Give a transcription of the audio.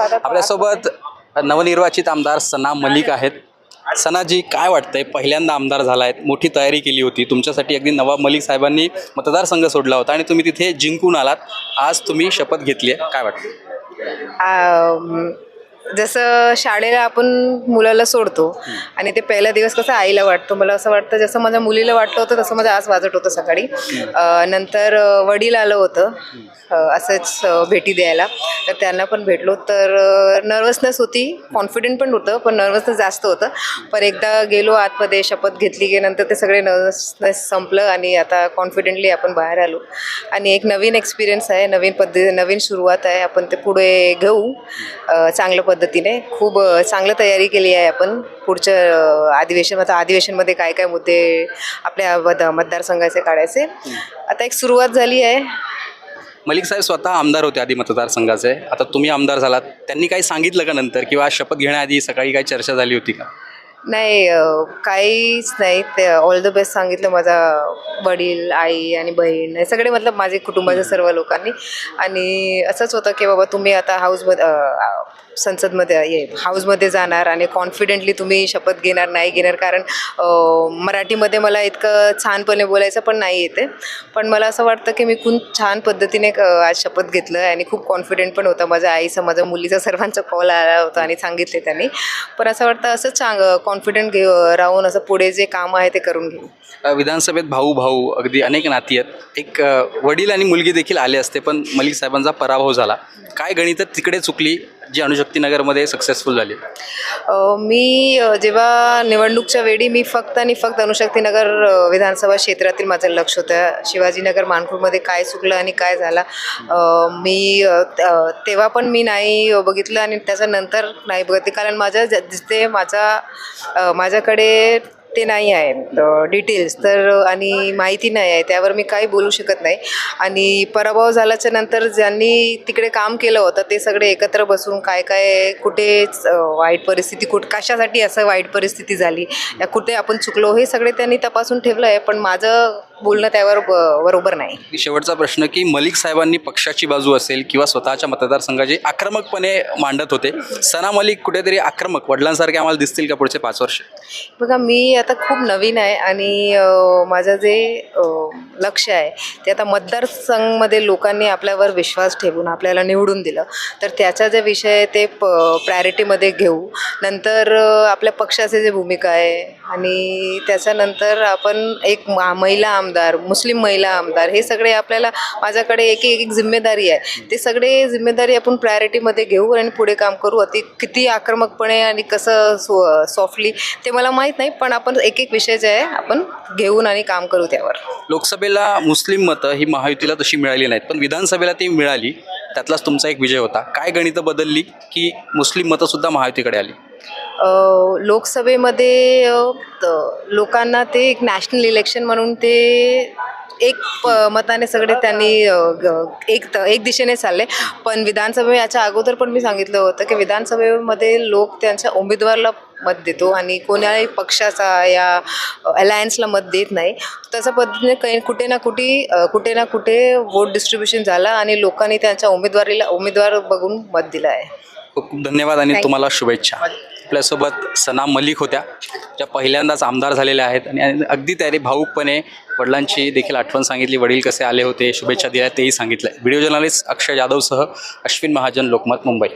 आपल्यासोबत नवनिर्वाचित आमदार सना मलिक आहेत. सनाजी काय वाटतंय? पहिल्यांदा आमदार झाला आहेत मोठी तयारी केली होती. तुमच्यासाठी अगदी नवाब मलिक साहेबांनी मतदारसंघ सोडला होता आणि तुम्ही तिथे जिंकून आलात. आज तुम्ही शपथ घेतली आहे. काय वाटतं जसं शाळेला आपण मुलाला सोडतो आणि ते पहिला दिवस कसं आईला वाटतो. मला असं वाटतं जसं माझ्या मुलीला वाटलं होतं तसं माझं आज वाजत होतं सकाळी. नंतर वडील आलं होतं. असंच भेटी द्यायला. तर त्यांना पण भेटलो. तर नर्वसनेस होती. कॉन्फिडंट पण होतं पण नर्वसनेस जास्त होतं. पण एकदा गेलो आतमध्ये शपथ घेतली की नंतर ते सगळे नर्वसनेस संपलं आणि आता कॉन्फिडेंटली आपण बाहेर आलो. आणि एक नवीन एक्सपिरियन्स आहे नवीन पद्धती नवीन सुरुवात आहे. आपण ते पुढे घेऊ. चांगलं पद्धती पद्धतीने खूप चांगलं तयारी केली आहे आपण. पुढच्या अधिवेशन आता अधिवेशनमध्ये काय काय मुद्दे आपल्या मत मतदारसंघाचे काढायचे. आता एक सुरुवात झाली आहे. मलिक साहेब स्वतः आमदार होते आधी मतदारसंघाचे. आता तुम्ही आमदार झालात. त्यांनी काही सांगितलं का नंतर? किंवा शपथ घेण्याआधी सकाळी काही चर्चा झाली होती का? नाही काहीच नाही. ते ऑल द बेस्ट सांगितलं माझा वडील आई आणि बहीण. हे सगळे मतलब माझे कुटुंबाच्या सर्व लोकांनी. आणि असंच होतं की बाबा तुम्ही आता हाऊसमध्ये संसदमध्ये ये हाऊसमध्ये जाणार आणि कॉन्फिडेंटली तुम्ही शपथ घेणार नाही घेणार. कारण मराठीमध्ये मला इतकं छानपणे बोलायचं पण नाही येते. पण मला असं वाटतं की मी खूप छान पद्धतीने क- आज शपथ घेतलं आणि खूप कॉन्फिडेंट पण होता. माझ्या आईचा माझ्या मुलीचा सर्वांचा कॉल आला होता आणि सांगितले त्यांनी. पण असं वाटतं असं चांग कॉन्फिडंट घे राहून असं पुढे जे काम आहे ते करून घेऊ. विधानसभेत भाऊ भाऊ अगदी अनेक नाती आहेत. एक वडील आणि मुलगी देखील आले असते पण मलिक साहेबांचा पराभव झाला. काय गणित तिकडे चुकली? जी अणुशक्तीनगरमध्ये सक्सेसफुल झाली. मी जेव्हा निवडणूकच्या वेळी मी फक्त आणि फक्त अणुशक्तीनगर विधानसभा क्षेत्रातील माझं लक्ष होतं. शिवाजीनगर मानपूरमध्ये काय चुकलं आणि काय झालं मी तेव्हा पण मी नाही बघितलं आणि त्याच्यानंतर नाही बघितलं. कारण माझ्या ज- जिथे माझा माझ्याकडे ते नाही आहे. डिटेल्स तर आणि माहिती नाही आहे. त्यावर मी काही बोलू शकत नाही. आणि पराभव झाल्याच्यानंतर ज्यांनी तिकडे काम केलं होतं ते सगळे एकत्र बसून काय काय कुठेच वाईट परिस्थिती कुठ कशासाठी असं वाईट परिस्थिती झाली? या कुठे आपण चुकलो हे सगळे त्यांनी तपासून ठेवलं आहे. पण माझं बोलणं त्यावर बरोबर नाही. शेवटचा प्रश्न की मलिक साहेबांनी पक्षाची बाजू असेल किंवा स्वतःच्या मतदारसंघाचे आक्रमकपणे मांडत होते सना मलिक कुठेतरी आक्रमक वडिलांसारखे आम्हाला दिसतील का पुढचे पाच वर्ष? बघा मी आता खूप नवीन आहे आणि माझं जे लक्ष आहे. ते आता मतदारसंघमध्ये लोकांनी आपल्यावर विश्वास ठेवून आपल्याला निवडून दिलं. तर त्याचा जे विषय आहे ते प प्रायोरिटीमध्ये घेऊ. नंतर आपल्या पक्षाचे जे भूमिका आहे आणि त्याच्यानंतर आपण एक मा- महिला आमदार मुस्लिम महिला आमदार हे सगळे आपल्याला माझ्याकडे एक एक एक जिम्मेदारी आहे. ते सगळे जिम्मेदारी आपण प्रायोरिटीमध्ये घेऊ आणि पुढे काम करू. अति किती आक्रमकपणे आणि कसं सो सॉफ्टली ते मला माहीत नाही पण आपण एक एक विषय जे आहे आपण घेऊन आणि काम करू त्यावर. लोकसभेला मुस्लिम मतं ही महायुतीला तशी मिळाली नाहीत पण विधानसभेला ती मिळाली त्यातलाच तुमचा एक विजय होता. काय गणितं बदलली की मुस्लिम मतंसुद्धा महायुतीकडे आली? लोकसभेमध्ये त- लोकांना ते एक नॅशनल इलेक्शन म्हणून ते एक प- मताने सगळे त्यांनी ग- एक त- एक दिशेने चालले. पण विधानसभे याच्या अगोदर पण मी सांगितलं होतं की विधानसभेमध्ये लोक त्यांच्या उमेदवाराला मत देतो आणि कोणाही पक्षाचा या अलायन्सला मत देत नाही. तशा पद्धतीने काही कुठे ना कुठे कुठे ना कुठे वोट डिस्ट्रीब्युशन झालं आणि लोकांनी त्यांच्या उमेदवारीला उमेदवार बघून मत दिलं आहे. खूप खूप धन्यवाद आणि. तुम्हाला शुभेच्छा. आपल्यासोबत सना मलिक होत्या ज्या पहिल्यांदाच आमदार झालेल्या आहेत आणि अगदी त्याने भाऊकपणे वडिलांची देखील आठवण सांगितली वडील कसे आले होते शुभेच्छा दिल्या तेही सांगितलं व्हिडिओ जर्नलिस्ट अक्षय जाधवसह अश्विन महाजन लोकमत मुंबई.